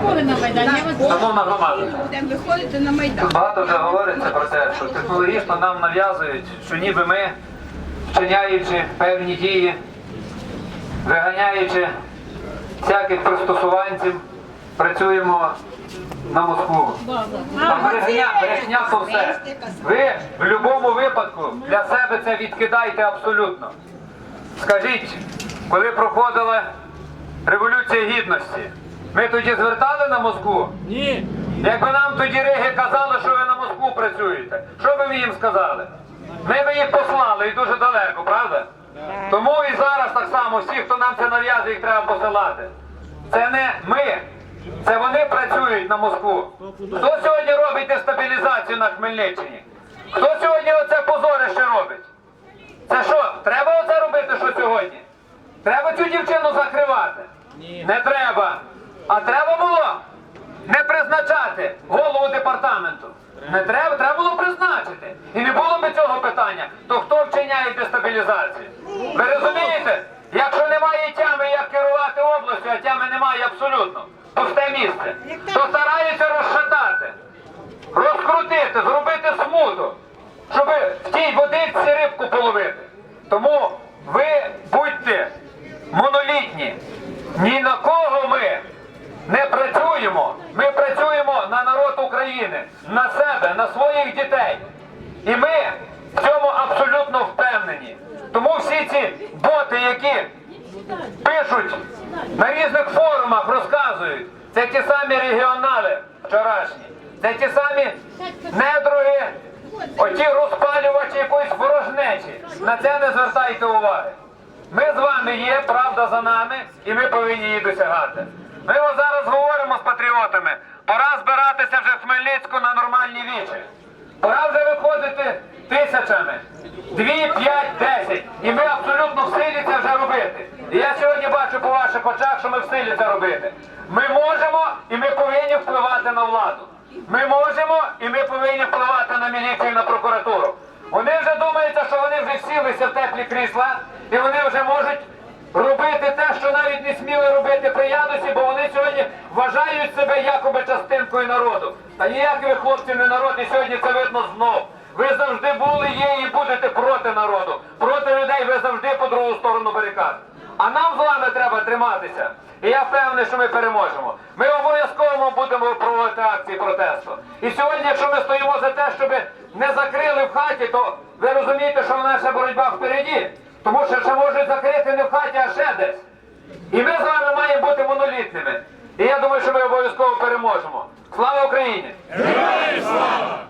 були на Майдані. я вас- Шановна громада, Будемо виходити на Майдан. багато вже говориться про те, що технологічно нам нав'язують, що ніби ми, вчиняючи певні дії, виганяючи всяких пристосуванців, працюємо на Москву. А брехня, брехня то все. Ви в будь-якому випадку для себе це відкидайте абсолютно. Скажіть, коли проходила Революція Гідності, ми тоді звертали на Москву? Ні. Якби нам тоді Риги казали, що ви на Москву працюєте, що би ми їм сказали? Ми би їх послали і дуже далеко, правда? Тому і зараз так само всі, хто нам це нав'язує, їх треба посилати. Це не ми, це вони працюють на Москву. Хто сьогодні робить дестабілізацію на Хмельниччині? Хто сьогодні оце позорище робить? Це що, треба оце робити, що сьогодні? Треба цю дівчину закривати? Не треба. А треба було не призначати голову департаменту. Не треба, треба було призначити. І не було би цього питання, то хто вчиняє дестабілізацію? Ви розумієте? Якщо немає тями, як керувати областю, а тями немає абсолютно, пусте місце, то стараються розшатати, розкрутити, зробити смуту, щоб в тій водичці рибку половити. Тому ви будьте монолітні. Ні на кого ми не працюємо. Ми працюємо на народ України, на себе, на своїх дітей. І ми в цьому абсолютно впевнені. Тому всі ці боти, які пишуть на різних форумах, розказують, це ті самі регіонали вчорашні, це ті самі недруги, оті розпалювачі якоїсь ворожнечі. На це не звертайте уваги. Ми з вами є, правда за нами, і ми повинні її досягати. Ми ось зараз говоримо з патріотами. Пора збиратися вже в Хмельницьку на нормальні вічі. Пора вже виходити тисячами. Дві, п'ять, десять. І ми абсолютно в силі це вже робити. І я сьогодні бачу по ваших очах, що ми в силі це робити. Ми можемо і ми повинні впливати на владу. Ми можемо і ми повинні впливати на міліцію і на прокуратуру. Вони вже думаються, що вони вже сілися в теплі крісла, і вони вже можуть робити те, що навіть не сміли робити при Янусі, бо вони сьогодні вважають себе якоби частинкою народу. Та ніякі ви хлопці не народ, і сьогодні це видно знов. Ви завжди були, є і будете проти народу. Проти людей ви завжди по другу сторону барикад. А нам з вами треба триматися. І я впевнений, що ми переможемо. Ми обов'язково будемо проводити акції протесту. І сьогодні, якщо ми стоїмо за те, щоб не закрили в хаті, то ви розумієте, що наша боротьба впереді. Тому що ще можуть закрити не в хаті, а ще десь. І ми з вами маємо бути монолітними. І я думаю, що ми обов'язково переможемо. Слава Україні! Героям слава!